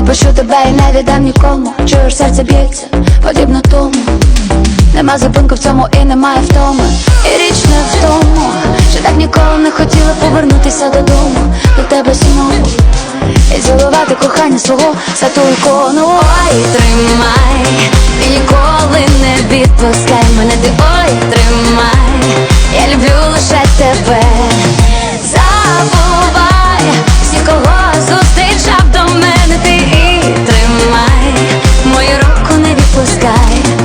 Не тебе і не віддам нікому Чуєш, серце б'ється, подібно тому. Нема зупинку в цьому і немає втоми. І річ не в тому, що так ніколи не хотіла повернутися додому До тебе знову. І цілувати кохання свого святу ікону Ой, тримай, і ніколи не відпускай мене ти ой, тримай, side.